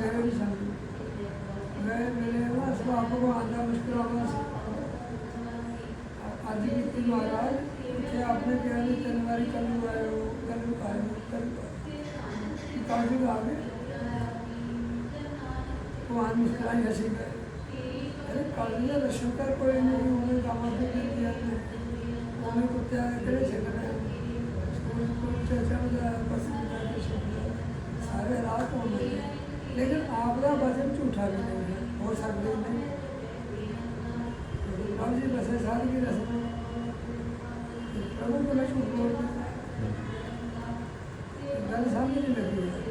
ਚ ਸਵੇਰੇ ਵੀ ਜਾਂਦੇ ਮੈਂ ਮੇਰੇ ਨਾ ਸੁਭਾਅ ਭਗਵਾਨ ਦਾ ਮੁਸਕਰਾਉਣਾ ਸੀ ਅੱਜ ਵੀ ਤੀ ਮਹਾਰਾਜ ਕਿ ਆਪਨੇ ਕਿਹਾ ਵੀ ਤਿੰਨ ਵਾਰੀ ਕੱਲੂ ਆਇਓ ਕੱਲੂ ਆਇਓ ਕੱਲੂ ਕਿ ਕਾਜੀ ਆ ਗਏ ਭਗਵਾਨ ਮੁਸਕਰਾਈ ਹਸੀ ਗਏ ਅਰੇ ਕਾਲੀ ਦਾ ਸ਼ੁਕਰ ਕੋਈ ਨਹੀਂ ਉਹਨੇ ਕਾਮਾਂ ਤੇ ਦਿੱਤੀ ਆਪਣੇ ਉਹਨੇ ਕੁੱਤਿਆ ਕਿਹੜੇ ਛੱਡਣਾ ਸਕੂਲ ਕੋਲ ਚੱਲਦਾ ਪਸੰਦ ਦਾ ਸ਼ੁਕਰ ਸਾਰੇ ਰਾਤ ਹੋਣੇ لیکن آپ کا بجٹ جھوٹا بھی نہیں ہے ہو سکتے ہیں لیکن باب جی بسے ساری کی رسم پربھو کو میں جھوٹ بول گل سمجھ نہیں لگی۔ ہے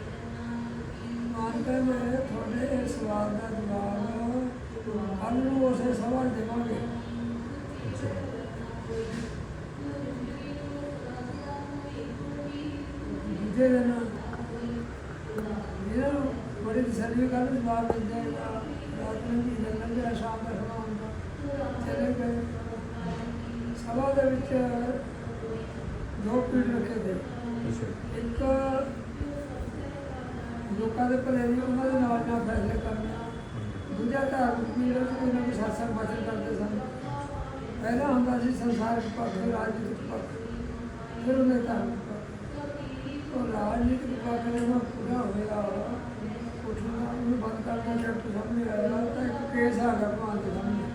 مان کر میں تھوڑے سوال کا جواب ہم اسے سوال دیں گے۔ دوجے دن ਬੜੀ ਤਸੱਲੀ ਗੱਲ ਜਵਾਬ ਮਿਲ ਜਾਏਗਾ ਰਾਤ ਨੂੰ ਵੀ ਲੰਘ ਗਿਆ ਸ਼ਾਮ ਦਾ ਸਮਾਂ ਹੁੰਦਾ ਚਲੇ ਗਏ ਸਭਾ ਦੇ ਵਿੱਚ ਦੋ ਪੀੜ ਰੱਖੇ ਤੇ ਇੱਕ ਲੋਕਾਂ ਦੇ ਭਲੇ ਲਈ ਉਹਨਾਂ ਦੇ ਨਾਲ ਨਾਲ ਫੈਸਲੇ ਕਰਨੇ ਦੂਜਾ ਧਾਰਮਿਕ ਪੀੜ ਵਿੱਚ ਕੋਈ ਨਾ ਕੋਈ ਸਾਸਨ ਬਚਨ ਕਰਦੇ ਸਨ ਪਹਿਲਾ ਹੁੰਦਾ ਸੀ ਸੰਸਾਰਿਕ ਪੱਖ ਰਾਜਨੀਤਿਕ ਪੱਖ ਫਿਰ ਉਹਨੇ ਧਾਰਮਿਕ ਪੱਖ ਉਹ ਰਾਜਨੀਤਿਕ ਪੱਖ ਨੇ ਨਾ ਪੂਰਾ ਹੋਇਆ ਉੱਠਣਾ ਉਹਨੂੰ ਬੰਦ ਕਰਨਾ ਜਦ ਸਾਹਮਣੇ ਆਇਆ ਤਾਂ ਇੱਕ ਕੇਸ ਆ ਗਿਆ ਭਾਂ ਦੇ ਸਾਹਮਣੇ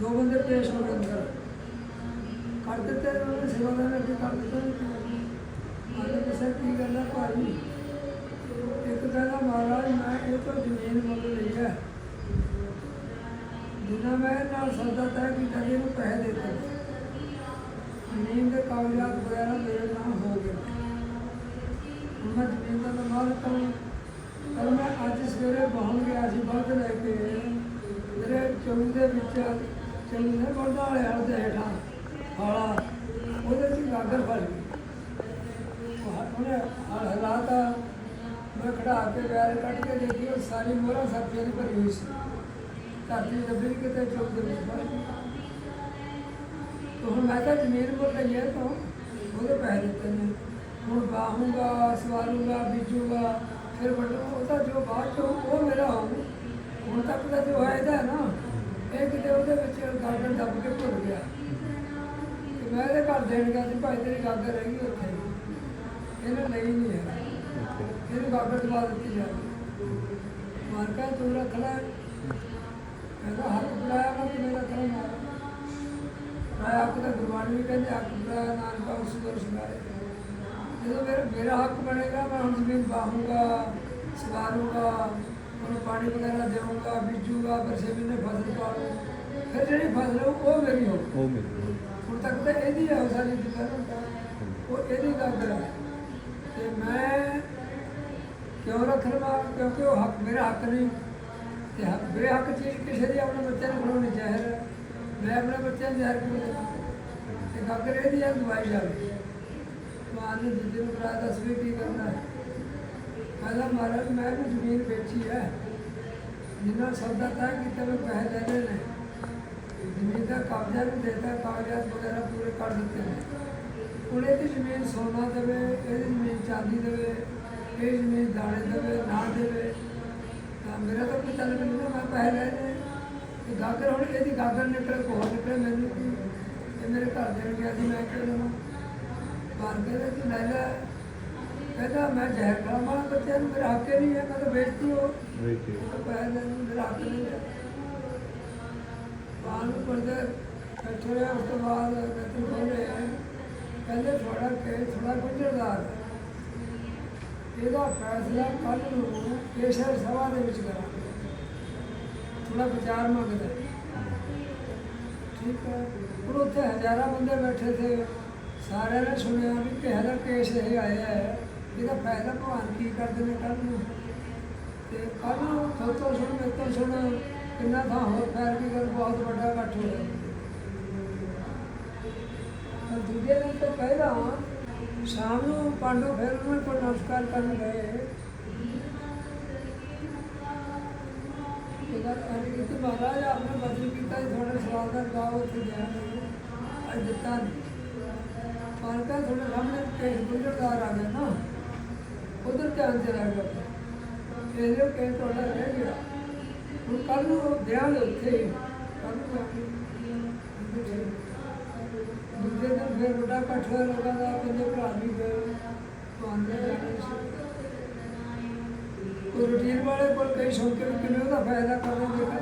ਦੋ ਬੰਦੇ ਪੇਸ਼ ਹੋ ਗਏ ਅੰਦਰ। ਕਰ ਦਿੱਤੇ, ਉਹਨਾਂ ਨੇ ਸੇਵਾਦਾਰ ਅੱਗੇ ਕਰ ਦਿੱਤਾ। ਆਲੇ ਪੁੱਛਿਆ ਕੀ ਗੱਲ ਹੈ ਭਾਈ ਇੱਕ ਕਹਿੰਦਾ ਮਹਾਰਾਜ, ਮੈਂ ਇਹ ਤੋਂ ਜ਼ਮੀਨ ਮੁੱਲ ਲਈ ਹੈ ਜਿੰਨਾ ਮੈਂ ਨਾਲ ਸੌਦਾ ਤੈਅ ਕੀਤਾ ਜੀ ਇਹਨੂੰ ਪੈਸੇ ਦੇ ਦਿੱਤੇ। ਜ਼ਮੀਨ ਦੇ ਕਾਗਜ਼ਾਤ ਵਗੈਰਾ ਮੇਰੇ ਨਾਮ ਹੋ ਗਏ। ਮੈਂ ਅੰਦਰ ਨਾ ਰੱਖਣ ਪਰ ਮੈਂ ਅੱਜ ਸਵੇਰੇ ਬਾਹਰ ਗਿਆ ਸੀ ਬਾਅਦ ਲੈ ਕੇ। ਮੇਰੇ ਚੌਂਕ ਦੇ ਵਿੱਚ ਚੰਨੇ ਬੰਦਾ ਵਾਲਿਆ ਦੇ ਹੇਠਾਂ ਹਾਲਾ ਉਹਦੇ ਚ ਗਾਗਰ ਫਸ ਗਈ। ਉਹਨੇ ਹਾਲਾਤ। ਮੈਂ ਖੜਾ ਕੇ ਗੈਰ ਕੱਢ ਕੇ ਦੇਖੀ, ਉਹ ਸਾਰੀ ਮੋਹਰਾ ਸਾਥੀਆਂ ਦੀ ਭਰੀ ਹੋਈ ਸੀ। ਧਰਤੀ ਦੱਬੀ ਕਿਤੇ ਚੌਂਕ ਦੇ ਵਿੱਚ ਫਸ ਗਈ। ਹੁਣ ਮੈਂ ਕਿਹਾ ਜਮੀਰ ਕੋਲ ਲਈਏ ਤਾਂ, ਉਹਦੇ ਪੈਸੇ ਦਿੱਤੇ ਨੇ। ਹੁਣ ਬਾਹੂੰਗਾ ਸਵਾਲੂਗਾ ਬੀਜੂਗਾ ਫਿਰ ਵੱਡਾ ਉਹਦਾ ਜੋ ਬਾਅਦ ਚੋਂ ਉਹ ਮੇਰਾ ਹੋਊ। ਹੁਣ ਤੱਕ ਦਾ ਜੋ ਹੈ ਇਹਦਾ ਨਾ ਇਹ ਕਿਤੇ ਉਹਦੇ ਵਿੱਚ ਗਾਰਡਨ ਦੱਬ ਕੇ ਭੁੱਲ ਗਿਆ। ਤੇ ਮੈਂ ਇਹਦੇ ਘਰ ਦੇਣ ਗਿਆ ਸੀ ਭਾਈ ਤੇਰੀ ਗਾਗਰ ਰਹਿ ਗਈ ਉੱਥੇ। ਇਹਨੇ ਲਈ ਨਹੀਂ ਹੈ ਫਿਰ ਗਾਗਰ ਦਵਾ ਦਿੱਤੀ ਜਾ ਮਾਰਕਾ ਤੂੰ ਰੱਖਣਾ ਕਹਿੰਦਾ ਹੱਥ ਬੁਲਾਇਆ ਮੈਂ ਤੇਰੇ ਰੱਖਣਾ ਮੈਂ ਆਪ ਦਾ ਗੁਰਬਾਣੀ ਵੀ ਕਹਿੰਦੇ ਆਪ ਦਾ ਉਸ ਗੁਰੂ ਜਦੋਂ ਮੇਰਾ ਮੇਰਾ ਹੱਕ ਬਣੇਗਾ ਮੈਂ ਹੁਣ ਜ਼ਮੀਨ ਬਾਹੂੰਗਾ ਸਵਾਰੂੰਗਾ ਉਹਨੂੰ ਪਾਣੀ ਵਗੈਰਾ ਦੇਵਾਂਗਾ ਬੀਜੂਗਾ ਫਿਰ ਸੇ ਮਹੀਨੇ ਫਸਲ ਪਾਲੂ ਫਿਰ ਜਿਹੜੀ ਫਸਲ ਉਹ ਮੇਰੀ ਹੋ ਉਹ ਮੇਰੇ ਹੁਣ ਤੱਕ ਤਾਂ ਇਹਦੀ ਹੈ ਸਾਰੀ ਦੁਕਾਨ ਉਹ ਇਹਦੀ ਗੱਲ ਹੈ। ਤੇ ਮੈਂ ਕਿਉਂ ਰੱਖ ਲਵਾਂ? ਕਿਉਂਕਿ ਉਹ ਹੱਕ ਮੇਰਾ ਹੱਕ ਨਹੀਂ। ਤੇ ਹੱਕ ਬੇਹੱਕ ਚੀਜ਼ ਕਿਸੇ ਦੀ ਆਪਣੇ ਬੱਚਿਆਂ ਨੂੰ ਬਣਾਉਣੀ ਚਾਹੀਦੀ ਹੈ। ਮੈਂ ਆਪਣੇ ਬੱਚਿਆਂ ਨੂੰ ਜ਼ਹਿਰ ਕਿਉਂ ਦੇਵਾਂ? ਤੇ ਗਾਗਰ ਇਹਦੀ ਹੈ ਦਵਾਈ ਜਾਵੇ ਮਾਨ ਨੇ ਦੂਜੇ ਨੂੰ ਬੁਲਾਇਆ ਦੱਸ ਵੀ ਕੀ ਕਰਨਾ ਹੈ। ਕਹਿੰਦਾ ਮਹਾਰਾਜ, ਮੈਂ ਵੀ ਜ਼ਮੀਨ ਵੇਚੀ ਹੈ। ਜਿੰਨਾ ਸੌਦਾ ਤੈਅ ਕੀਤਾ ਮੈਂ ਪੈਸੇ ਲੈਣੇ ਨੇ। ਜ਼ਮੀਨ ਦਾ ਕਬਜ਼ਾ ਵੀ ਦੇਤਾ, ਕਾਗਜ਼ਾਤ ਵਗੈਰਾ ਪੂਰੇ ਕਰ ਦਿੱਤੇ ਨੇ। ਹੁਣ ਇਹਦੀ ਜ਼ਮੀਨ ਸੋਨਾ ਦੇਵੇ ਇਹਦੀ ਜ਼ਮੀਨ ਚਾਂਦੀ ਦੇਵੇ, ਇਹ ਜ਼ਮੀਨ ਦਾਣੇ ਦੇਵੇ, ਨਾ ਦੇਵੇ। ਤਾਂ ਮੇਰਾ ਤਾਂ ਕੋਈ ਚੱਲ ਨਹੀਂ ਮੈਂ ਪੈਸੇ ਲੈ ਲੈ ਤੇ ਗਾਗਰ, ਹੁਣ ਇਹਦੀ ਗਾਗਰ ਨਿਕਲੇ, ਕੋਲ ਨਿਕਲੇ ਮੈਨੂੰ ਕੀ ਇਹ ਮੇਰੇ ਘਰ ਦੇਣ ਗਿਆ ਸੀ, ਮੈਂ ਕਿਹਾ ਲਵਾਂ ਬਾਹਰ ਕਹਿੰਦਾ ਕਿ ਲੈ ਲੈ ਕਹਿੰਦਾ ਮੈਂ ਜ਼ਹਿਰ ਖਾਵਾਂ ਬੱਚਿਆਂ ਨੂੰ ਮੇਰਾ ਹੱਕ ਨਹੀਂ ਹੈ ਮੈਂ ਤਾਂ ਵੇਚਤੀ ਹੋ ਉਹ ਪੈਸੇ ਨੂੰ ਮੇਰਾ ਹੱਕ ਨਹੀਂ ਹੈ ਬਾਹਰ ਨੂੰ ਪੜਦੇ ਬੈਠੇ ਰਹੇ ਉਸ ਤੋਂ ਬਾਅਦ ਕਹਿੰਦੇ ਬੋਲੇ ਕਹਿੰਦੇ ਥੋੜਾ ਕੇ ਥੋੜਾ ਗੁੰਝਲਦਾਰ। ਇਹਦਾ ਫੈਸਲਾ ਕੱਲ ਨੂੰ ਕੇਸ਼ਰ ਸਭਾ ਦੇ ਵਿੱਚ ਕਰਾਂਗੇ। ਥੋੜਾ ਵਿਚਾਰ ਮੰਗਦਾ। ਠੀਕ ਹੈ। ਹੁਣ ਉੱਥੇ ਹਜ਼ਾਰਾਂ ਬੰਦੇ ਬੈਠੇ ਥੇ। ਸਾਰਿਆਂ ਨੇ ਸੁਣਿਆ ਵੀ ਕਿਸੇ ਦਾ ਕੇਸ ਇਹ ਆਇਆ ਹੈ ਇਹਦਾ ਫਾਇਦਾ ਭਗਵਾਨ ਕੀ ਕਰਦੇ ਨੇ ਕੱਲ ਨੂੰ? ਤੇ ਕੱਲ ਨੂੰ ਥੋਤੋਂ ਸੁਣ ਮੇਰੇ ਸੁਣ ਕਿੰਨਾ ਥਾਂ ਹੋਰ ਫੈਲ ਕੇ ਕਰ ਬਹੁਤ ਵੱਡਾ ਇਕੱਠ ਹੋ ਜਾਂਦਾ ਤਾਂ ਦੂਜੇ ਦਿਨ ਤੋਂ ਪਹਿਲਾਂ ਸ਼ਾਮ ਨੂੰ ਪਾਂਡੋ ਫਿਰ ਉਹਨਾਂ ਕੋਲ ਨਮਸਕਾਰ ਕਰਨ ਗਏ। ਇਹਦਾ ਅਰੇ ਕਿ ਮਹਾਰਾਜ ਆਪਨੇ ਬਦਲ ਕੀਤਾ ਸੀ, ਤੁਹਾਡੇ ਸਵਾਲ ਦਾ ਜਵਾਬ ਉੱਥੇ ਗਿਆ ਅੱਜ ਦਿੱਤਾ ਨਹੀਂ। ਮਾਲਕਾ ਸਾਹਮਣੇ ਕੇਸ ਗੁੰਝਲਦਾਰ ਆ ਗਿਆ ਨਾ, ਉਧਰ ਧਿਆਨ ਚਲਾ ਗਿਆ ਇਹਦੇ ਕੇਸ ਤੁਹਾਡਾ ਰਹਿ ਗਿਆ, ਹੁਣ ਕੱਲ ਨੂੰ ਉਹ ਵਿਆਹ ਉੱਥੇ ਕੱਲ ਨੂੰ ਜਾ ਕੇ ਦੂਜੇ ਦਿਨ ਫਿਰ ਵੱਡਾ ਇਕੱਠ ਹੋਇਆ, ਲੋਕਾਂ ਦਾ ਪੰਜੇ ਭਰਾ ਵੀ ਗਏ ਪਾਉਂਦੇ ਜਾਣੇ ਸੀ। ਉਹ ਰੂਟੀਨ ਵਾਲੇ ਕੋਲ ਕਈ ਸੁਣ ਵੀ ਕਿਵੇਂ ਉਹਦਾ ਫਾਇਦਾ ਕਰ ਰਹੇ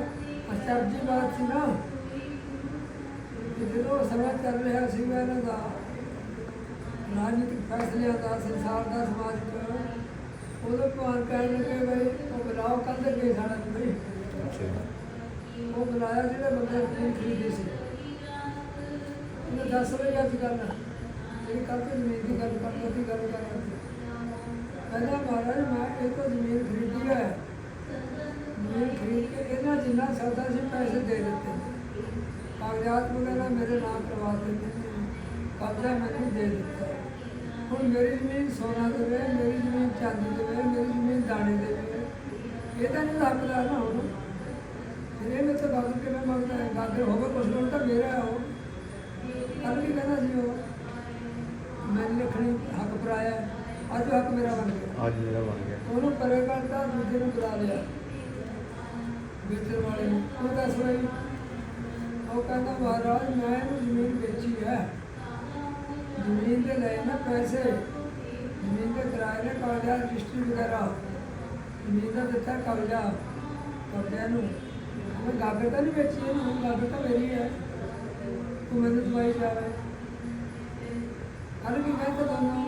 ਅਚਰਜ ਬਾਤ ਸੀ ਨਾ, ਕਿ ਜਦੋਂ ਸਮਾਂ ਚੱਲ ਰਿਹਾ ਸੀ ਇਹਨਾਂ ਦਾ ਰਾਜਨੀਤਿਕ ਫੈਸਲਿਆਂ ਦਾ ਸੰਸਾਰ ਦਾ ਸਮਾਜਿਕ ਉਹਦੇ ਭਾਰ ਕਹਿਣ ਲੱਗੇ ਬਈ ਉਹ ਬੁਲਾਓ ਕੰਦੇ ਕੇ ਸਾਡਾ ਨੂੰ ਬਈ। ਉਹ ਬੁਲਾਇਆ ਜਿਹੜੇ ਬੰਦੇ ਜ਼ਮੀਨ ਖਰੀਦੀ ਸੀ। ਉਹਨੇ ਦੱਸ ਵਜੇ ਅੱਜ ਗੱਲ ਜਿਹੜੀ ਕੱਲ ਤੇ ਜ਼ਮੀਨ ਦੀ ਗੱਲ ਕਰਦਾ ਸੀ ਗੱਲ ਕਰ ਰਿਹਾ ਕਹਿੰਦਾ ਮਹਾਰਾਜ ਮੈਂ ਇਹ ਤੋਂ ਜ਼ਮੀਨ ਖਰੀਦੀ ਹੈ ਜ਼ਮੀਨ ਖਰੀਦ ਕੇ ਇਹਨਾਂ ਜਿੰਨਾ ਸੌਦਾ ਸੀ ਪੈਸੇ ਦੇ ਦਿੱਤੇ। ਕਾਗਜ਼ਾਤ ਵਗੈਰਾ ਮੇਰੇ ਨਾਮ ਕਰਵਾ ਦਿੱਤੇ। ਕਬਜ਼ਾ ਮੈਨੂੰ ਦੇ ਦਿੱਤਾ। ਹੁਣ ਮੇਰੀ ਜ਼ਮੀਨ ਸੋਨਾ ਦੇਵੇ ਮੇਰੀ ਜ਼ਮੀਨ ਚਾਂਦੀ ਦੇਵੇ ਮੇਰੀ ਜ਼ਮੀਨ ਦਾਣੇ ਦੇਵੇ। ਇਹ ਤਾਂ ਨਹੀਂ ਹੱਕਦਾਰ ਨਾ ਹੁਣ ਇਹ ਮੇਰੇ ਤੋਂ ਗਾਗਰ ਕਿਵੇਂ ਮੰਗਦਾ ਹੈ ਗਾਗਰ ਹੋਵੇ ਕੁਛ ਲੋੜ ਤਾਂ ਮੇਰਾ ਹੈ ਉਹ। ਕੱਲ ਵੀ ਕਹਿੰਦਾ ਸੀ ਉਹ ਮੈਂ ਲਿਖਣੀ ਹੱਕ ਪਰਾਇਆ ਅੱਜ ਹੱਕ ਮੇਰਾ ਬਣ ਗਿਆ। ਅੱਜ ਮੇਰਾ ਬਣ ਗਿਆ। ਉਹਨੂੰ ਪਰੇ ਕਰਦਾ ਦੂਜੇ ਨੂੰ ਬੁਲਾ ਲਿਆ। ਵੇਚਣ ਵਾਲੇ ਨੂੰ। ਉਹ ਦੱਸ ਬਈ ਉਹ ਕਹਿੰਦਾ ਮਹਾਰਾਜ ਮੈਂ ਇਹਨੂੰ ਜ਼ਮੀਨ ਵੇਚੀ ਹੈ। ਜ਼ਮੀਨ ਦੇ ਲਏ ਨਾ ਪੈਸੇ ਜ਼ਮੀਨ ਦੇ ਕਿਰਾਏ ਨੇ ਕਾਗਜ਼ਾਤ ਰਜਿਸਟਰੀ ਵਗੈਰਾ। ਜ਼ਮੀਨ ਦਾ ਦਿੱਤਾ ਕਬਜ਼ਾ ਕਬਜ਼ੇ ਨੂੰ। ਮੈਂ ਗਾਗਰ ਤਾਂ ਨਹੀਂ ਵੇਚੀ ਇਹਨੂੰ ਗਾਗਰ ਤਾਂ ਮੇਰੀ ਹੈ। ਤੂੰ ਮੈਨੂੰ ਦਵਾਈ ਜਾਵੇ ਹਰ ਵੀ ਕਹਿੰਦਾ ਦੋਨੋਂ?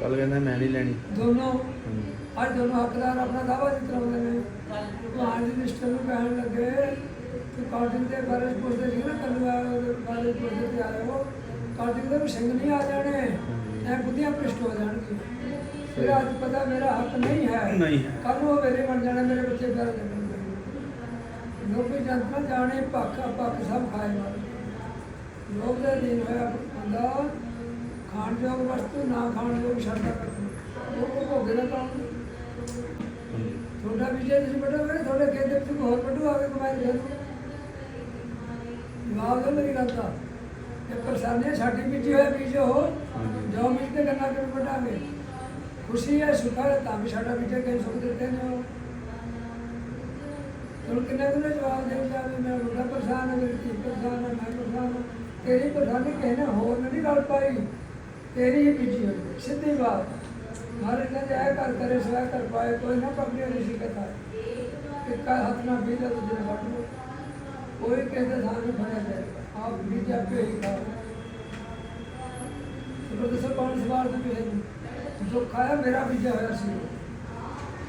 ਕੱਲ ਕਹਿੰਦਾ ਮੈਂ ਨਹੀਂ ਲੈਣੀ। ਦੋਨੋਂ। ਅੱਜ ਦੋਨੋਂ ਹੱਕਦਾਰ ਆਪਣਾ ਦਾਵਾ ਜਿਤਰਾਉਂਦੇ ਨੇ। ਭਾਣ ਜੀ ਮਿਸਟਰ ਨੂੰ ਕਹਿਣ ਲੱਗੇ ਕਿ ਕਾਰਡਿੰਗ ਦੇ ਬਾਰੇ ਪੁੱਛਦੇ ਸੀ ਨਾ ਕੱਲੂ ਵਾਲੇ ਪੁੱਛਦੇ ਤੇ ਆਏ ਹੋ ਕਾਰਡਿੰਗ ਦੇ ਵੀ ਸਿੰਘ ਨਹੀਂ ਆ ਜਾਣੇ ਐ ਬੁੱਧੀਆਂ ਭ੍ਰਿਸ਼ਟ ਹੋ ਜਾਣਗੀ ਫਿਰ ਅੱਜ ਪਤਾ ਮੇਰਾ ਹੱਕ ਨਹੀਂ ਹੈ ਨਹੀਂ ਹੈ। ਕੱਲ ਨੂੰ ਉਹ ਮੇਰੇ ਬਣ ਜਾਣੇ ਮੇਰੇ ਬੱਚੇ ਪਿਆਰੇ ਲੱਗਣਗੇ ਲੋਕੀ ਜਨਤਾ ਜਾਣੇ ਭੱਖ ਭੱਖ ਸਭ ਖਾਏ ਮਾਰ। ਲੋਕ ਦਾ ਦਿਨ ਹੋਇਆ ਬੰਦਾ ਖਾਣ ਯੋਗ ਵਸਤੂ ਨਾ ਖਾਣ ਯੋਗ ਛੱਡਦਾ ਕਰਦਾ। ਉਹ ਭੋਗੇ ਨਾ ਹਾਂਜੀ। ਤੁਹਾਡਾ ਵਿਜੇ ਤੁਸੀਂ ਵੱਡੋਗੇ ਤੁਹਾਡੇ ਖੇਤ ਵਿੱਚ ਹੋਰ ਵੱਡੂ ਆ ਕੇ ਕਮਾਈ ਦੇ ਜਵਾਬ ਦੇ ਮੇਰੀ ਗੱਲ ਦਾ। ਇਹ ਪਰਸਾਨੇ ਸਾਡੀ ਬੀਜੀ ਹੋਇਆ ਬੀਜ। ਜੋ ਮਿਲ ਕੇ ਗੰਨਾ ਕਿਵੇਂ ਵੱਢਾਂਗੇ ਖੁਸ਼ੀ ਹੈ ਸੁੱਖ ਹੈ ਤਾਂ ਵੀ ਸਾਡਾ ਬੀਜੇ ਕਈ ਸੁੱਖ ਦਿੱਤੇ ਨੇ ਉਹ। ਹੁਣ ਕਿੰਨੇ ਦਿਨ ਜਵਾਬ ਦੇ ਜਾਵੇ ਮੈਂ ਮੁੰਡਾ ਪਰੇਸ਼ਾਨ ਹੈ ਮੇਰੀ ਧੀ ਪਰੇਸ਼ਾਨ ਹੈ ਮੈਂ ਪਰੇਸ਼ਾਨ ਹਾਂ ਤੇਰੀ ਪਰੇਸ਼ਾਨੀ ਕਹਿਣਾ ਹੋਰ ਨਹੀਂ ਗੱਲ ਪਾਈ। ਤੇਰੀ ਹੀ ਬੀਜੀ ਹੋਈ। ਸਿੱਧੀ ਬਾਤ। ਮਾਰੇ ਨਾ ਜਾਇ ਕਰ ਕਰੇ ਸਵਾ ਕਰ ਪਾਏ ਕੋਈ ਨਾ ਪਕੜੀ ਨਹੀਂ ਸਿੱਖਤਾ ਇੱਕ ਹੱਥ ਨਾਲ ਬੀਜਾ ਨਾਲ ਵੱਢ ਲਓ ਕੋਈ ਕਹਿੰਦਾ ਸਾਨੂੰ ਫੜਿਆ ਜਾਏਗਾ ਆਪ ਬੀਜਾ ਪੇ ਹੀ ਖਾਓ ਦੇ ਕਿਸੇ ਜੋ ਖਾਇਆ ਮੇਰਾ ਬੀਜਾ ਹੋਇਆ ਸੀ।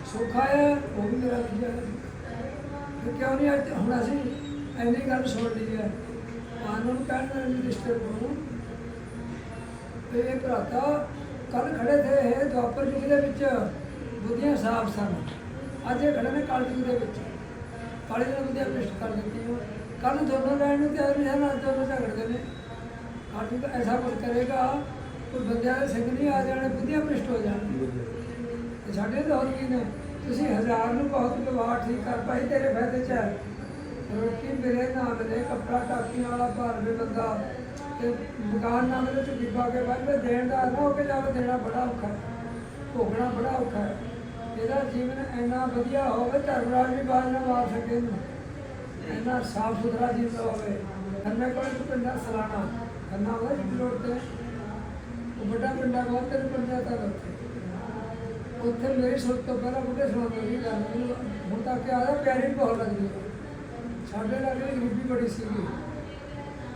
ਸੋ ਖਾਇਆ, ਉਹ ਵੀ ਮੇਰਾ ਬੀਜਾ ਹੋਇਆ ਸੀ। ਕਿਉਂ ਨਹੀਂ ਅੱਜ ਹੁਣ ਅਸੀਂ ਐਨੀ ਗੱਲ ਸੁਣ ਲਈ ਹੈ? ਆਨੰਦ ਨੂੰ ਕਹਿਣ ਦੇ ਨੂੰ ਤੇ ਇਹ ਭਰਾਤਾ ਕੱਲ ਖੜੇ ਥੇ, ਇਹ ਦੁਆਪਰ ਯੁੱਗ ਦੇ ਵਿੱਚ, ਬੁੱਧੀਆਂ ਸਾਫ਼ ਸਨ। ਅੱਜ ਇਹ ਖੜੇ ਨੇ ਕਾਲ ਦੇ ਵਿੱਚ। ਕਾਲੀ ਨੇ ਬੁੱਧੀਆਂ ਪਿਸਟ ਕਰ ਦਿੱਤੀਆਂ। ਕੱਲ ਦੋਨੋਂ ਲੈਣ ਨੂੰ ਤਿਆਰ ਨਹੀਂ ਨਾਲ ਅੱਜ ਦੋਨੋਂ ਝਗੜਦੇ ਨੇ ਕਾਲ ਯੁੱਗ ਐਸਾ ਕੁਝ ਕਰੇਗਾ, ਕੋਈ ਬੰਦਿਆਂ ਦੇ ਸਿੰਘ ਨਹੀਂ ਆ ਜਾਣੇ ਬੁੱਧੀਆਂ ਭ੍ਰਿਸ਼ਟ ਹੋ ਜਾਣਗੇ ਸਾਡੇ ਤਾਂ ਹੋਰ ਕੀ ਨੇ? ਤੁਸੀਂ ਹਜ਼ਾਰ ਨੂੰ ਬਹੁਤ ਵਿਵਹਾਰ ਠੀਕ ਕਰ ਪਾਈ, ਤੇਰੇ ਫਾਇਦੇ ਚ ਹੈ। ਰੋਟੀ ਮਿਲੇ ਨਾ ਮਿਲੇ ਕੱਪੜਾ ਟਾਕੀਆਂ ਵਾਲਾ, ਭਾਰ ਵੀ ਬੰਦਾ ਤੇ ਮਕਾਨ ਨਾਲ ਮਿਲੇ ਝੁੱਗੀ ਪਾ ਕੇ ਬਾਅਦ ਦੇਣ ਦਾ ਨਾ ਹੋ ਕੇ ਜਾਵੇ ਦੇਣਾ ਬੜਾ ਔਖਾ ਹੈ। ਭੋਗਣਾ ਬੜਾ ਔਖਾ ਇਹਦਾ ਜੀਵਨ ਇੰਨਾ ਵਧੀਆ ਹੋਵੇ, ਧਰਮਰਾਜ ਵੀ ਬਾਜ ਨਾ ਮਾਰ ਸਕੇ ਇਹਨੂੰ ਇੰਨਾ ਸਾਫ਼ ਸੁਥਰਾ ਜੀਵਨ ਹੋਵੇ। ਖੰਨੇ ਕੋਲ ਪਿੰਡਾ ਸਲਾਣਾ ਖੰਨਾ ਹੋਇਆ ਜੀ ਉਹ ਵੱਡਾ ਪਿੰਡਾ ਬਹੁਤ ਤੇਰੇ ਪੰਚਾਇਤਾਂ ਦਾ ਉੱਥੇ। ਉੱਥੇ ਮੇਰੀ ਸੋਚ ਤੋਂ ਪਹਿਲਾਂ ਬੁੱਢੇ ਸੁਣਾਉਂਦੇ ਸੀ ਗੱਲ ਹੁਣ ਤੱਕ ਆਦਾ ਪਿਆਰੀ ਬਹੁਤ ਲੱਗਦੀ ਸਾਡੇ ਲਾਗੇ ਗਰੀਬੀ ਬੜੀ ਸੀਗੀ।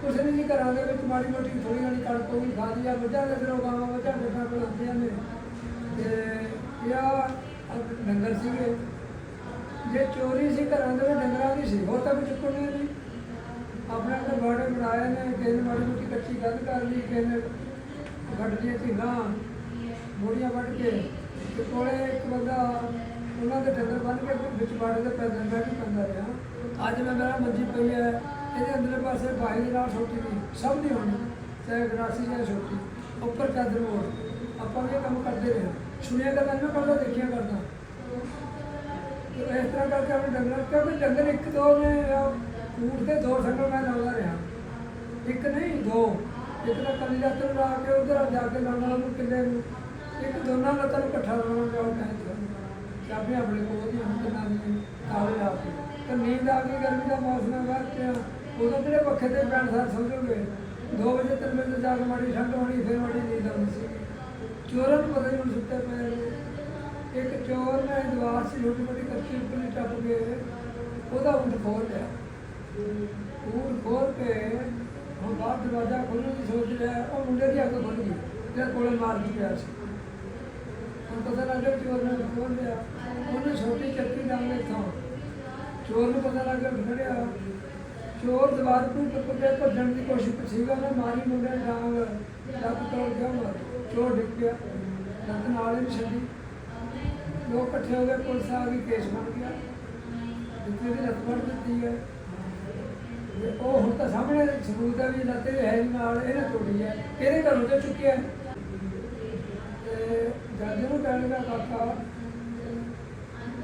ਕੁਛ ਨਹੀਂ ਜੀ ਘਰਾਂ ਦੇ ਵਿੱਚ ਮਾੜੀ ਮੋਟੀ ਥੋੜੀ ਘਣੀ ਕਣਕ ਉਹ ਵੀ ਖਾ ਲਿਆ ਮੱਝਾਂ ਦੇ ਫਿਰ ਗਾਵਾਂ ਮੱਝਾਂ ਬੇਟਾ ਬਣਾਉਂਦੀਆਂ ਨੇ। ਤੇ ਇਹ ਡੰਗਰ ਸੀਗੇ। ਜੇ ਚੋਰੀ ਸੀ ਘਰਾਂ ਦੇ ਵਿੱਚ, ਡੰਗਰਾਂ ਦੀ ਸੀ ਹੋਰ ਤਾਂ ਕੋਈ ਚੁੱਕਣ ਨਹੀਂ ਆਪਣੇ ਆਪਣੇ ਬਾੜੇ ਬਣਾਏ ਨੇ, ਕਿਸੇ ਨੇ ਮਾੜੀ ਮੋਟੀ ਕੱਚੀ ਗੱਲ ਕਰ ਲਈ, ਕਿਸੇ ਨੇ ਗੱਡ ਦੀਆਂ ਢੀਂਗਾਂ ਮੋੜੀਆਂ ਵੱਢ ਕੇ, ਤੇ ਕੋਲੇ ਇੱਕ ਬੰਦਾ, ਉਹਨਾਂ ਦੇ ਡੰਗਰ ਬੰਨ ਕੇ ਵਿੱਚ ਬਾੜੇ ਦੇ ਪੈਦਲ ਮੈਂ ਪੈਂਦਾ ਰਿਹਾ। ਅੱਜ ਮੈਂ ਮੇਰਾ ਮੰਜੀ ਪਈ ਹੈ, ਇਹਦੇ ਅੰਦਰਲੇ ਪਾਸੇ ਭਾਈ ਦੇ ਨਾਲ ਛੋਟੀ ਦੀ ਸਭ ਨਹੀਂ ਹੋਣੀ, ਚਾਹੇ ਗਰਾਸੀ ਜਾਂ ਛੋਟੀ, ਉੱਪਰ ਚਾਦਰ ਮੋੜ। ਆਪਾਂ ਵੀ ਇਹ ਕੰਮ ਕਰਦੇ ਰਹੇ। ਸੁਣਿਆ ਕਰਦਾ ਮੈਂ ਕਰਦਾ ਦੇਖਿਆ ਕਰਦਾ ਇਸ ਤਰ੍ਹਾਂ ਕਰਕੇ ਆਪਣੇ ਡੰਗਰ ਕਿਉਂਕਿ ਡੰਗਰ ਇੱਕ ਦੋ ਨੇ ਅਹ, ਊਠ ਦੋ ਸੰਗਲ ਮੈਂ ਲਾਉਂਦਾ ਰਿਹਾ। ਇੱਕ ਨਹੀਂ ਦੋ। ਇੱਕ ਤਾਂ ਕੱਲੀ ਲੱਤ ਨੂੰ ਲਾ ਕੇ ਉਧਰ ਜਾ ਕੇ ਲਾਉਣਾ ਉਹਨੂੰ ਕਿੱਲੇ ਨੂੰ। ਇੱਕ ਦੋਨਾਂ ਲੱਤਾਂ ਨੂੰ ਇਕੱਠਾ ਲਾਉਣਾ ਜਾਓ ਕਹਿੰਦੇ ਚਾਬੀਆਂ ਆਪਣੇ ਕੋਲ ਉਹਦੀਆਂ ਹੁੰਦੀਆਂ ਨੇ ਤਾਲੇ ਲਾ ਕੇ। ਤੇ ਨੀਂਦ ਆ ਗਈ ਗਰਮੀ ਦਾ ਮੌਸਮ ਹੈ ਬਾਅਦ ਚ ਉਦੋਂ ਜਿਹੜੇ ਪੱਖੇ ਤੇ ਪੈਣ ਸਾਰ ਸਮਝੋਗੇ 2 ਵਜੇ ਤਿੰਨ ਵਜੇ ਜਾ ਕੇ ਮਾੜੀ ਠੰਡ ਹੋਣੀ ਫਿਰ ਮਾੜੀ ਨੀਂਦ ਆਉਣੀ ਸੀ। ਚੋਰਾਂ ਨੂੰ ਪਤਾ ਨਹੀਂ ਹੁਣ ਸੁੱਤੇ ਪਏ ਇੱਕ ਚੋਰ ਨੇ ਦੀਵਾਰ ਸੀ ਛੋਟੀ ਮੋਟੀ ਕੱਚੀ ਉੱਪਰ ਟੱਪ ਕੇ ਉਹਦਾ ਉਂਟ ਖੋਲ ਲਿਆ। ਉਂਟ ਖੋਲ ਕੇ ਹੁਣ ਬਾਹਰ ਦਰਵਾਜ਼ਾ ਖੋਲ੍ਹਣ ਦੀ ਸੋਚ ਰਿਹਾ ਉਹ ਮੁੰਡੇ ਦੀ ਅੱਖ ਖੁੱਲ ਗਈ ਤੇ ਕੋਲੇ ਮਾਰ ਕੇ ਪਿਆ ਸੀ। ਹੁਣ ਪਤਾ ਲੱਗਾ ਚੋਰ ਨੇ ਖੋਲ ਲਿਆ। ਉਹਨੇ ਛੋਟੀ ਚੱਕੀ ਡਾਂਗ ਇੱਥੋਂ। ਚੋਰ ਨੂੰ ਪਤਾ ਲੱਗਾ ਖੜਿਆ ਚੋਰ ਦੀਵਾਰ ਨੂੰ ਟੱਪ ਕੇ ਭੱਜਣ ਦੀ ਕੋਸ਼ਿਸ਼ ਸੀਗਾ ਨਾ ਮਾਰੀ ਮੁੰਡੇ ਨੇ ਡਾਂਗ ਤੋੜ ਗਿਆ ਚੋਰ ਡਿੱਗ ਗਿਆ ਲੱਤ ਨਾਲ ਹੀ ਛੱਡੀ। ਲੋਕ ਇਕੱਠੇ ਹੋ ਗਏ ਪੁਲਿਸ ਆ ਗਈ ਕੇਸ ਬਣ ਗਿਆ। ਜਿੱਥੇ ਦੀ ਲੱਤ ਫੜ ਦਿੱਤੀ ਹੈ। ਤੇ ਉਹ ਹੁਣ ਤਾਂ ਸਾਹਮਣੇ ਸਬੂਤ ਹੈ ਵੀ ਲੱਤ ਇਹ ਹੈ ਨੀ ਨਾਲ ਇਹਨੇ ਤੋੜੀ ਹੈ ਇਹਦੇ ਘਰੋਂ ਤੇ ਚੁੱਕਿਆ। ਹੈ। ਤੇ ਜੱਜ ਨੂੰ ਕਹਿਣ ਲੱਗਾ, ਕਾਕਾ,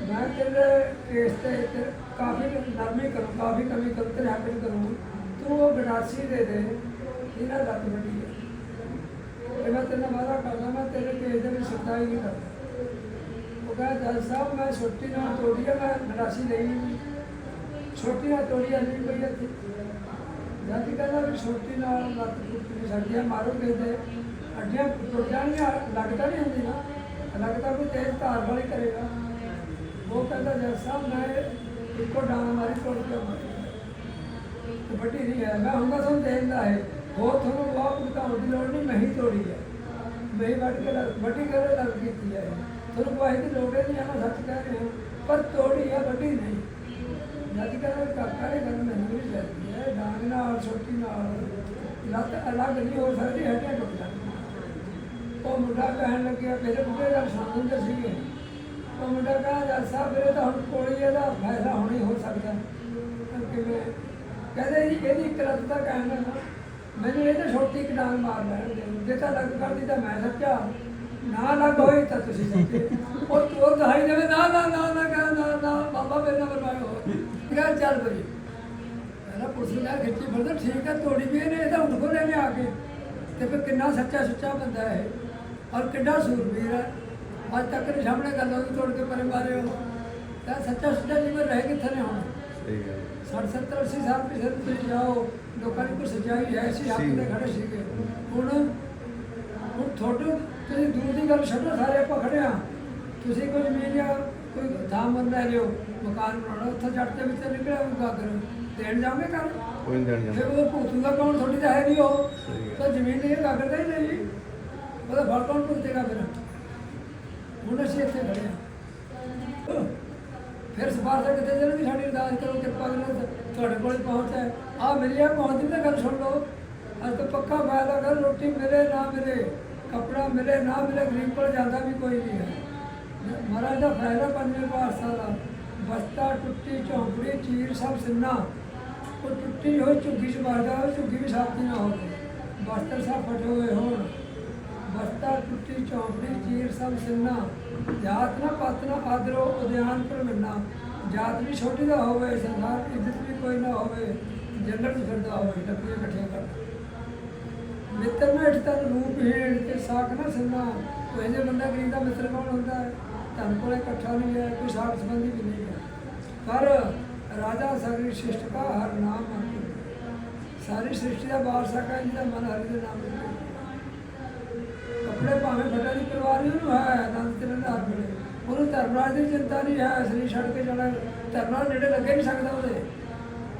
ਮੈਂ ਤੇਰੇ ਕੇਸ ਤੇ ਤੇ ਕਾਫੀ ਨਰਮੀ ਕਰੂੰ, ਕਾਫੀ ਕਮੀ ਕਰੂੰ ਤੇਰੇ ਹੱਕ ਚ ਕਰੂੰ। ਤੂੰ ਉਹ ਗਨਾਸੀ ਦੇ ਦੇ ਇਹਨਾਂ ਲੱਤ ਵੱਡੀ ਹੈ। ਇਹ ਮੈਂ ਤੈਨੂੰ ਵਾਅਦਾ ਕਰਦਾ, ਮੈਂ ਤੇਰੇ ਕੇਸ ਦੇ ਵਿੱਚ ਸੱਚਾਈ ਨਹੀਂ ਕਰਦਾ। ਉਹ ਕਹਿੰਦਾ ਜੱਜ ਸਾਹਿਬ, ਮੈਂ ਛੁੱਟੀ ਨਾਲ ਤੋੜੀ ਹੈ ਮੈਂ ਗਨਾਸੀ ਲਈ ਨਹੀਂ ਛੋਟੀ ਨਾਲ ਤੋੜੀ ਆ ਨਹੀਂ ਪਈ ਇੱਥੇ। ਜੱਜ ਕਹਿੰਦਾ ਵੀ ਛੋਟੀ ਨਾਲ ਲੱਤ ਟੁੱਟ ਨਹੀਂ ਸਕਦੀ ਆ ਮਾਰੋਗੇ ਤੇ ਅੱਡੀਆਂ ਟੁੱਟ ਜਾਣਗੀਆਂ ਲੱਗਦਾ ਨਹੀਂ ਹੁੰਦੀ ਨਾ। ਲੱਗਦਾ ਕੋਈ ਤੇਜ਼ ਧਾਰ ਵਾਲੀ ਕਰੇਗਾ। ਉਹ ਕਹਿੰਦਾ ਜੱਜ ਸਾਹਿਬ, ਮੈਂ ਇੱਕੋ ਡਾਂਗ ਮਾਰੀ ਤੋੜ ਕੇ ਮਾਰੀ ਵੱਡੀ ਨਹੀਂ ਹੈ। ਮੈਂ ਹੁੰਦਾ ਤੁਹਾਨੂੰ ਦੇਖਦਾ ਹੈ ਹੋਰ ਤੁਹਾਨੂੰ ਬਹੁਤ ਭੁਗਤਾਉਣ ਦੀ ਲੋੜ ਨਹੀਂ, ਮੈਂ ਹੀ ਤੋੜੀ ਹੈ। ਮੈਂ ਵੱਢ ਕੇ ਲੱਗ- ਵੱਡੀ ਕਰ ਲੱਗ ਕੀਤੀ ਹੈ ਤੁਹਾਨੂੰ ਕੋਈ ਦੀ ਲੋੜ ਨਹੀਂ ਹੈ ਮੈਂ ਸੱਚ ਕਹਿ ਰਹੇ ਹਾਂ। ਪਰ ਤੋੜੀ ਆ ਵੱਡੀ ਨਹੀਂ। ਜਦ ਕਹਿੰਦਾ, ਕਾਕਾ ਇਹ ਗੱਲ ਮੈਨੂੰ ਵੀ ਲੱਗਦੀ ਹੈ, ਡਾਂਗ ਨਾਲ ਛੋਟੀ ਨਾਲ, ਲੱਤ ਅਲੱਗ ਨਹੀਂ ਹੋ ਸਕਦੀ, ਹੱਡੀਆਂ ਟੁੱਟ ਜਾਂਦੀਆਂ ਉਹ ਮੁੰਡਾ ਕਹਿਣ ਲੱਗਿਆ, ਮੇਰੇ ਬੁੱਢੇ ਦਾ ਸੁਣਦੇ ਸੀਗੇ ਉਹ ਮੁੰਡਾ ਕਹਿੰਦਾ, ਜੱਜ ਸਾਹਿਬ, ਮੇਰੇ ਤਾਂ ਹੁਣ ਕੋਲੀ ਇਹਦਾ ਫੈਸਲਾ ਹੋਣੀ ਹੋ ਸਕਦਾ। ਕਿਵੇਂ? ਕਹਿੰਦੇ ਜੀ, ਇਹਦੀ ਇੱਕ ਲੱਤ ਦਾ ਕਹਿਣ ਲੱਗਾ। ਮੈਨੂੰ ਇਹ ਤਾਂ ਛੋਟੀ ਇੱਕ ਡਾਂਗ ਮਾਰ ਲੈਣ ਦੇ। ਜੇ ਤਾਂ ਲੱਗ ਕਰਦੀ ਤਾਂ ਮੈਂ ਸੱਚਾ। ਨਾ ਲੱਗ ਹੋਈ ਤਾਂ ਤੁਸੀਂ ਉਹ ਚੋਰ ਦਹਾਈ ਦੇਵੇ ਨਾ ਨਾ ਨਾ ਨਾ ਕਹਿ ਨਾ ਨਾ ਬਾਬਾ ਮੇਰੇ ਨਾਲ ਬਰਵਾਏ ਹੋ ਚੱਲ ਬਈ। ਪਹਿਲਾਂ ਪੁਲਿਸ ਨੇ ਖਿੱਚੀ। ਫਿਰਦਾ ਠੀਕ ਹੈ ਤੋੜੀ ਵੀ ਇਹਨੇ ਇਹਦਾ ਉੱਠ ਖੋਲੇ ਨੇ ਆ ਕੇ ਤੇ ਫਿਰ ਕਿੰਨਾ ਸੱਚਾ ਸੁੱਚਾ ਬੰਦਾ ਹੈ ਔਰ ਕਿੰਨਾ ਸੂਰਬੀਰ ਹੈ ਅੱਜ ਤੱਕ ਦੇ ਸਾਹਮਣੇ ਗੱਲ ਹੋਈ ਤੋੜ ਕੇ ਪਰੇ ਮਾਰੇ ਹੋ ਤਾਂ ਸੱਚਾ ਸੁੱਚਾ ਜੀਵਨ ਰਹਿ ਕਿੱਥੇ ਨੇ ਹੁਣ? ਸਹੀ ਗੱਲ 60 70 80 ਸਾਲ ਪਿਛਲੇ ਤੁਸੀਂ ਜਾਓ। ਲੋਕਾਂ ਦੀ ਕੋਈ ਸੱਚਾਈ ਹੈ ਸੀ ਹੱਕ ਦੇ ਖੜੇ ਸੀਗੇ। ਹੁਣ ਹੁਣ ਤੁਹਾਡੇ ਤੁਸੀਂ ਦੂਰ ਦੀ ਗੱਲ ਛੱਡੋ ਸਾਰੇ ਆਪਾਂ ਖੜੇ ਆ ਤੁਸੀਂ ਕੋਈ ਜ਼ਮੀਨ ਜਾਂ ਕੋਈ ਥਾਂ ਮੰਨ ਲੈ ਲਿਓ ਮਕਾਨ ਬਣਾਉਣਾ ਉੱਥੇ ਜੱਟ ਦੇ ਵਿੱਚ ਨਿਕਲਿਆ ਹੋਊ ਗਾਗਰ ਦੇਣ ਜਾਓਗੇ ਕਰ ਕੋਈ ਨਹੀਂ ਦੇਣ ਫਿਰ ਉਹ ਭੂਤੂਗਾ ਕੌਣ? ਤੁਹਾਡੀ ਤਾਂ ਹੈ ਨਹੀਂ ਉਹ। ਤਾਂ ਜ਼ਮੀਨ ਇਹ ਗਾਗਰ ਦਾ ਹੀ ਨਹੀਂ। ਜੀ ਉਹਦਾ ਫਲ ਕੌਣ ਭੁਗਤੇਗਾ ਫਿਰ? ਹੁਣ ਅਸੀਂ ਇੱਥੇ ਖੜੇ ਆ ਫਿਰ ਸਪਾਰਸ਼ਾ ਕਿਤੇ ਜਨ ਵੀ ਸਾਡੀ ਅਰਦਾਸ ਕਰੋ ਕਿਰਪਾ ਕਰੋ ਤੁਹਾਡੇ ਕੋਲ ਪਹੁੰਚ ਹੈ। ਆ ਮੇਰੀ ਆ ਪਹੁੰਚ ਦੀ ਤਾਂ ਗੱਲ ਸੁਣ ਲਓ। ਅੱਜ ਤਾਂ ਪੱਕਾ ਫਾਇਦਾ ਕਰ ਰੋਟੀ ਮਿਲੇ ਨਾ ਮਿਲੇ, ਕਪੜਾ ਮਿਲੇ ਨਾ ਮਿਲੇ, ਗਰੀਬ ਕੋਲ ਜਾਂਦਾ ਵੀ ਕੋਈ ਨਹੀਂ ਹੈ। ਮਹਾਰਾਜ ਦਾ ਫਾਇਦਾ ਪੰਜਵੇਂ ਪਾਤਸ਼ਾਹ ਦਾ। ਬਸਤਾ, ਟੁੱਟੀ, ਝੌਂਪੜੀ, ਚੀਰ ਸਭ ਸਿੰਨਾ। ਉਹ ਟੁੱਟੀ ਹੋਈ ਝੁੱਗੀ ਚ ਮਾਰਦਾ ਉਹ ਝੁੱਗੀ ਵੀ ਸਾਫ਼ ਨਾ ਹੋਵੇ। ਬਸਤਰ ਸਭ ਫਟੇ ਹੋਏ ਹੋਣ। ਬਸਤਾ, ਟੁੱਟੀ ਚੌਂਪੜੀ ਚੀਰ ਸਭ ਸਿੰਨਾ। ਜਾਤ ਨਾ ਪਤ ਨਾ ਆਦਰੋ, ਉਦਿਆਨ ਪਰ ਮਿਲਣਾ। ਜਾਤ ਵੀ ਛੋਟੀ ਦਾ ਹੋਵੇ, ਸੰਸਾਰ ਇੱਜ਼ਤ ਵੀ ਕੋਈ ਨਾ ਹੋਵੇ, ਜੰਗਲ ਚ ਫਿਰਦਾ ਹੋਵੇ, ਟੱਪੀਆਂ ਇਕੱਠੀਆਂ ਕਰਦਾ ਮਿੱਤਰ ਨਾ ਇਟ ਤਨ ਰੂਪ ਹੀਣ ਤੇ ਸਾਖ ਨਾ ਸਿੰਨਾ। ਕੋਈ ਜੇ ਬੰਦਾ ਗਰੀਬ ਮਿੱਤਰ ਕੌਣ ਹੁੰਦਾ? ਹੈ ਧਨ ਕੋਲੇ ਇਕੱਠਾ ਨਹੀਂ ਹੈ, ਕੋਈ ਸਾਖ ਸੰਬੰਧੀ ਵੀ ਨਹੀਂ ਹੈ। ਪਰ ਰਾਜਾ ਸਗਰੀ ਸ਼ਿਸ਼ਟ ਕਾ ਹਰ ਨਾਮ ਅੰਕਿਤ ਸਾਰੀ ਸ੍ਰਿਸ਼ਟੀ ਦਾ ਵਾਰਸਾ ਕਾ ਜਿਹਦਾ ਮਨ ਹਰੀ ਦੇ ਨਾਮ ਵਿੱਚ ਕੱਪੜੇ ਭਾਵੇਂ ਫਟਾ ਦੀ ਪਰਵਾਹ ਉਹਨੂੰ ਹੈ ਦੰਦ ਤੇ ਨਾਲ ਮਿਲੇ ਉਹਨੂੰ ਧਰਮਰਾਜ ਦੀ ਚਿੰਤਾ ਨਹੀਂ ਹੈ ਅਸਲੀ ਛੱਡ ਕੇ ਜਾਣਾ। ਧਰਮਰਾਜ ਨੇੜੇ ਲੱਗੇ ਨਹੀਂ ਸਕਦਾ ਉਹਦੇ।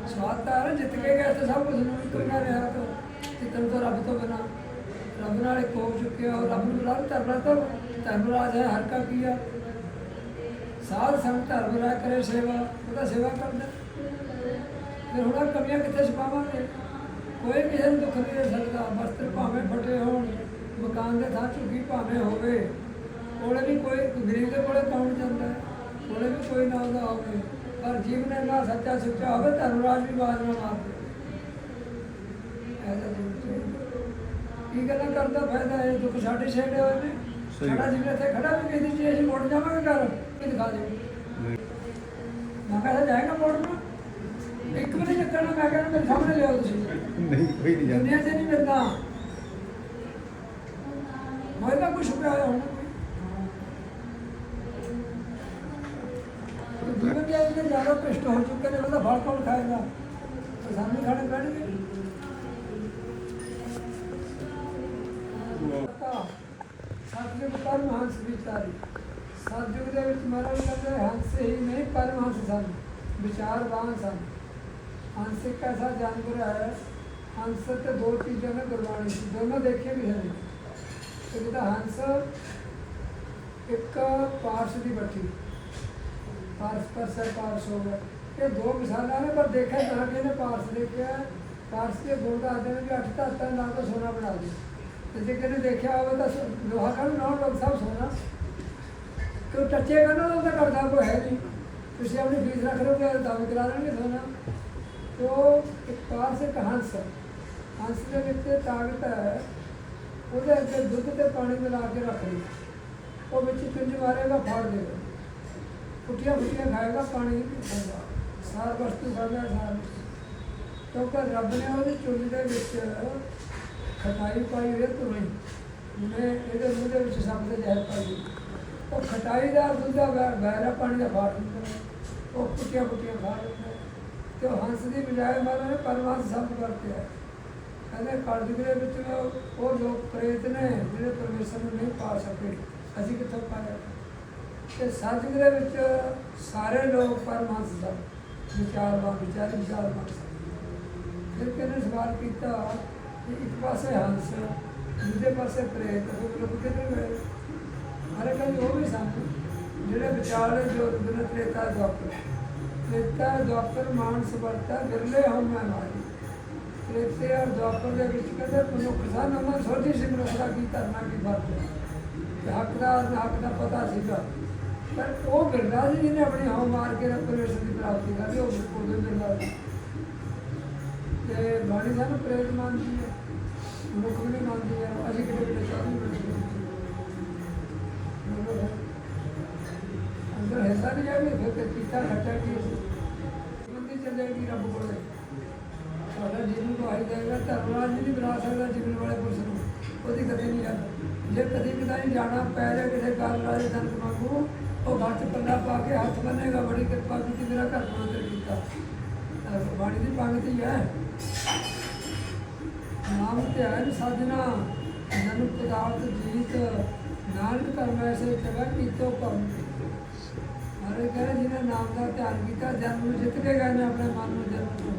ਸਵਾਦ ਤਾਂ ਜਿੱਤ ਕੇ ਗਿਆ ਤੇ ਸਭ ਕੁਝ ਨੂੰ ਇੱਕ ਰਿਹਾ ਤਾਂ। ਜਿੱਤਣ ਤੋਂ ਰੱਬ ਤੋਂ ਬਿਨਾ ਰੱਬ ਨਾਲ ਇੱਕ ਹੋ ਚੁੱਕਿਆ ਔਰ ਰੱਬ ਨੂੰ ਬੁਲਾ ਧਰਮਰਾਜ ਤਾਂ ਧਰਮਰਾਜ ਹੈ, ਹਰ ਕਾ ਕੀਆ। ਸਾਧ ਸੰਗ ਧਰਮ ਰਾਜ ਕਰੇ ਸੇਵਾ, ਉਹਦਾ ਸੇਵਾ ਕਰਦਾ। ਫਿਰ ਹੁਣ ਕਮੀਆਂ ਕਿੱਥੇ ਛਪਾਵਾਂਗੇ? ਕੋਈ ਕਿਸੇ ਨੂੰ ਦੁੱਖ ਨਹੀਂ ਦੇ ਸਕਦਾ ਵਸਤਰ ਭਾਵੇਂ ਫਟੇ ਹੋਣ, ਮਕਾਨ ਦੇ ਥਾਂ ਝੁੱਗੀ ਭਾਵੇਂ ਹੋਵੇ। ਕੋਲੇ ਵੀ ਕੋਈ ਗਰੀਬ ਦੇ ਕੋਲੇ ਕੌਣ ਜਾਂਦਾ? ਕੋਲੇ ਵੀ ਕੋਈ ਨਾ ਉਹਦਾ ਹੋਵੇ। ਪਰ ਜੀਵਨ ਨੇ ਸੱਚਾ ਸੁੱਚਾ ਹੋਵੇ ਧਰਮ ਰਾਜ ਵੀ ਬਾਜ ਨਾ ਮਾਰਦੇ। ਐਸਾ ਜੀਵਨ ਚਾਹੀਦਾ ਕੀ ਗੱਲਾਂ ਕਰਦਾ ਫਾਇਦਾ ਹੈ? ਦੁੱਖ ਸਾਡੇ ਛੇੜੇ ਹੋਏ ਨੇ। ਸਾਡਾ। ਜਿਵੇਂ ਇੱਥੇ ਖੜਾ ਵੀ ਕਿਸੇ ਚੀਜ਼ ਅਸੀਂ ਮੁੜ ਜਾਵਾਂਗੇ ਘਰ ਕੀ ਦਿਖਾ ਦੇ ਨਹੀਂ, ਮੈਂ ਕਹਿੰਦਾ ਜਾਏਗਾ ਮੋੜਨਾ ਇੱਕ ਵਾਰੀ ਚੱਕਣਾ ਮੈਂ ਕਹਿੰਦਾ ਮੇਰੇ ਸਾਹਮਣੇ ਲਿਆਓ ਤੁਸੀਂ। ਨਹੀਂ ਕੋਈ ਨਹੀਂ ਜਾਂਦਾ 'ਚ ਨਹੀਂ ਮਿਲਦਾ ਹੋਏਗਾ ਕੁਛ ਪਿਆ ਹੋਣਾ। ਜੀਵਨ ਦੇ ਜ਼ਿਆਦਾ ਕਸ਼ਟ ਹੋ ਚੁੱਕੇ ਨੇ ਉਹਦਾ ਫਲ ਕੌਣ ਖਾਏਗਾ? ਤਾਂ ਸਾਨੂੰ ਹੀ ਖਾਣੇ ਪੈਣਗੇ ਕਰਮ ਹੰਸ ਵਿਚਾਰੀ। ਸਤਿਯੁਗ ਦੇ ਵਿੱਚ ਮਹਾਰਾਜ ਕਹਿੰਦੇ ਹੰਸ ਹੀ ਨਹੀਂ ਕਰਮ ਹੰਸ ਸਨ। ਵਿਚਾਰਵਾਨ ਸਨ। ਹੰਸ ਇੱਕ ਐਸਾ ਜਾਨਵਰ ਹੈ, ਹੰਸ ਤੇ ਦੋ ਚੀਜ਼ਾਂ ਨੇ ਗੁਰਬਾਣੀ ਸੀ ਦੋਨੋਂ ਦੇਖੇ ਵੀ ਹਨ ਇੱਕ ਜਿਹਦਾ ਹੰਸ ਇੱਕ ਪਾਰਸ ਦੀ ਬੱਠੀ। ਪਾਰਸ ਪਰ ਸੇ ਪਾਰਸ ਹੋ ਗਿਆ। ਇਹ ਦੋ ਮਿਸਾਲਾਂ ਨੇ, ਪਰ ਦੇਖਿਆ ਤਾਂ ਕਿ ਇਹਨੇ ਪਾਰਸ ਦੇਖਿਆ। ਪਾਰਸ ਦੇ ਗੁਣ ਦਾ ਆਦਮ ਵੀ ਅੱਠ ਧਾਤਾਂ ਨਾਲ ਤਾਂ ਸੋਨਾ ਬਣਾ ਦੇ ਤੇ ਜੇ ਕਿਤੇ ਦੇਖਿਆ ਹੋਵੇ ਤਾਂ ਲੋਹਾ ਕਾ ਨਾ ਲੋਕ ਸਭ ਸੋਨਾ ਕਿਉਂ ਟੱਚੇਗਾ ਨਾ ਉਹਦਾ ਕਰਦਾ ਕੋਈ ਹੈ ਨਹੀਂ। ਤੁਸੀਂ ਆਪਣੀ ਫੀਸ ਰੱਖ ਲਓਗੇ ਤਾਂ ਦਾਅਵੇ ਕਰਾ ਦੇਣਗੇ ਸੋਨਾ ਤੋ ਇੱਕ ਪਾਸ ਇੱਕ ਹੰਸ। ਹੰਸ ਦੇ ਵਿੱਚ ਤਾਕਤ ਹੈ, ਉਹਦੇ ਅੱਗੇ ਦੁੱਧ ਤੇ ਪਾਣੀ ਮਿਲਾ ਕੇ ਰੱਖ ਲਈ। ਉਹ ਵਿੱਚ ਚੁੰਝ ਮਾਰੇਗਾ, ਫਾੜ ਦੇਗਾ। ਕੁੱਟੀਆਂ ਕੁੱਟੀਆਂ ਖਾਏਗਾ, ਪਾਣੀ ਨਹੀਂ ਪੀਂਦਾ ਸਾਰ ਵਸਤੂ ਖਾਂਦਾ ਸਾਰ। ਕਿਉਂਕਿ ਰੱਬ ਨੇ ਉਹਦੀ ਚੁੰਝ ਦੇ ਵਿੱਚ ਖਟਾਈ ਪਾਈ ਹੋਈ ਤੁਰਈ ਜਿਵੇਂ ਇਹਦੇ ਮੂੰਹ ਦੇ ਵਿੱਚ ਸੱਪ ਦੇ ਜ਼ਹਿਰ ਪਾਈ ਉਹ ਖਟਾਈ ਦਾ ਦੁੱਧ ਦਾ ਵੈਰਾ ਪਾਣੀ ਦਾ ਫਾੜ ਦਿੰਦਾ ਉਹ ਕੁੱਟੀਆਂ ਕੁੱਟੀਆਂ ਖਾ ਲੈਂਦਾ ਤੇ ਉਹ ਹੰਸ ਦੀ ਬਜਾਏ ਮਾਰਾ ਨੇ ਪਰਮਾਤਮਾ ਸਭ ਕਰਤੇ ਹੈ। ਕਹਿੰਦੇ ਕਲਯੁਗ ਦੇ ਵਿੱਚ ਉਹ- ਉਹ ਲੋਕ ਪ੍ਰੇਤ ਨੇ ਜਿਹੜੇ ਪਰਮੇਸ਼ਰ ਨੂੰ ਨਹੀਂ ਪਾ ਸਕੇ। ਅਸੀਂ ਕਿੱਥੋਂ ਪਾਇਆ? ਤੇ ਸਤਿਗੁਰ ਦੇ ਵਿੱਚ ਸਾਰੇ ਲੋਕ ਪਰਮਾਤਮਾ ਦਾ ਵਿਚਾਰਵਾਨ ਵਿਚਾਰ ਵਿਚਾਰਵਾਨ ਸਨ ਫਿਰ ਕਿਹਨੇ ਸਵਾਲ ਕੀਤਾ? ਕਿ ਇੱਕ ਪਾਸੇ ਹੰਸ, ਦੂਜੇ ਪਾਸੇ ਪ੍ਰੇਤ ਉਹ ਲੋਕ ਕਿੱਥੇ ਗਏ ਹਰੇ ਕਹਿੰਦੇ ਉਹ ਵੀ ਸਨ, ਜਿਹੜੇ ਵਿਚਾਰੇ ਜੋ ਰੁਦਨ ਤ੍ਰੇਤਾ ਦੁਆਪਰ ਤ੍ਰੇਤਾ ਦੁਆਪਰ ਮਾਨਸ ਵਰਤਾ ਵਿਰਲੇ ਹਉ ਮੈਂ ਮਾਰੀ ਤ੍ਰੇਤੇ ਔਰ ਦੁਆਪਰ ਦੇ ਵਿੱਚ ਕਹਿੰਦੇ ਮਨੁੱਖ ਸਨ, ਉਹਨਾਂ ਸੋਝੀ ਸੀ ਦਾ ਕੀ ਕਰਨਾ, ਕੀ ਫਰਜ਼ ਹੈ ਤੇ ਹੱਕ ਦਾ ਹੱਕ ਦਾ ਪਤਾ ਸੀਗਾ। ਪਰ ਉਹ ਗਿਰਦਾ ਸੀ ਜਿਹਨੇ ਆਪਣੀ ਹਉ ਮਾਰ ਕੇ ਰੱਬ ਦੀ ਪ੍ਰਾਪਤੀ ਕਰਦੀ ਉਹ ਉਹਦੇ ਮਿਲਦਾ ਸੀ। ਤੇ ਬਾਣੀ ਸਾਨੂੰ ਪ੍ਰੇਤ ਮੰਨਦੀ ਹੈ। ਮੁਖ ਵੀ ਨਹੀਂ ਮੰਨਦੀ ਅਸੀਂ ਕਿਤੇ ਕਿਤੇ ਚਾਹੀ ਬਣੇ ਅੰਦਰ ਹਿੱਸਾ ਨਹੀਂ ਜਾਵੇ ਫਿਰ ਤੇ ਕੀਤਾ ਖੱਟਾ ਕੀ ਬੰਦੀ ਚੱਲੇਗੀ ਰੱਬ ਕੋਲੇ ਸਾਡਾ ਜੀਵਨ ਨੂੰ ਜਾਏਗਾ ਧਰਮਰਾਜ ਨਹੀਂ ਬਣਾ ਸਕਦਾ ਜੀਵਨ ਵਾਲੇ ਪੁਰਸ਼ ਨੂੰ। ਉਹਦੀ ਕਦੇ ਨਹੀਂ ਜਾਂਦਾ ਜੇ ਕਦੇ ਕਿਤੇ ਜਾਣਾ, ਪੈ ਜਾਏ ਕਿਸੇ ਗੱਲ ਰਾਜੇ ਧਨ ਮੰਗੂ ਉਹ ਘਰ ਚ ਪੱਲਾ ਪਾ ਕੇ ਹੱਥ ਬੰਨੇਗਾ, ਬੜੀ ਕਿਰਪਾ ਕੀਤੀ, ਮੇਰਾ ਘਰ ਪਵਿੱਤਰ ਕੀਤਾ ਬਾਣੀ ਦੀ ਪੰਗਤੀ ਹੈ। ਨਾਮ ਧਿਆਨ ਸਾਧਨਾ ਜਨ ਪਦਾਰਥ ਜੀਤ ਨਾਨਕ ਕਰਮ ਐਸੇ ਜਗਾ ਕੀਤੋ ਕਰਮ ਹਰੇ ਕਹਿੰਦੇ ਜਿਹਨੇ ਨਾਮ ਦਾ ਧਿਆਨ ਕੀਤਾ, ਜਨਮ ਨੂੰ ਜਿੱਤ ਕੇ ਗਏ ਨੇ ਆਪਣੇ ਮਨ ਨੂੰ ਜਨਮ ਤੋਂ।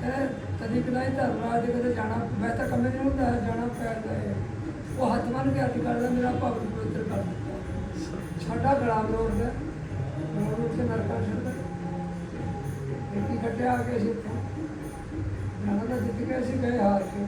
ਕਹਿੰਦੇ ਕਦੀ ਕਦਾਈ ਧਰਮਰਾਜ ਦੇ ਕਦੇ ਜਾਣਾ, ਮੈਂ ਤਾਂ ਕੰਮੇ ਨਹੀਂ ਹੁੰਦਾ, ਜਾਣਾ ਪੈਂਦਾ ਹੈ। ਉਹ ਹੱਥ ਬੰਨ ਕੇ ਹੱਥ ਕਰਦਾ, ਮੇਰਾ ਭਗਤ ਪਵਿੱਤਰ ਕਰ ਦਿੱਤਾ। ਸਾਡਾ ਗੁਲਾਮ ਰੋਡ ਦਾ ਰੋਡ ਉੱਤੇ ਨਰਕਾਂ ਛੱਡਦਾ ਇੱਕ ਹੀ ਕੱਟਿਆ ਆ ਕੇ ਸੀ ਜਾਣਾ ਤਾਂ ਜਿੱਤ ਕੇ ਅਸੀਂ ਗਏ ਹਾਰ ਕੇ।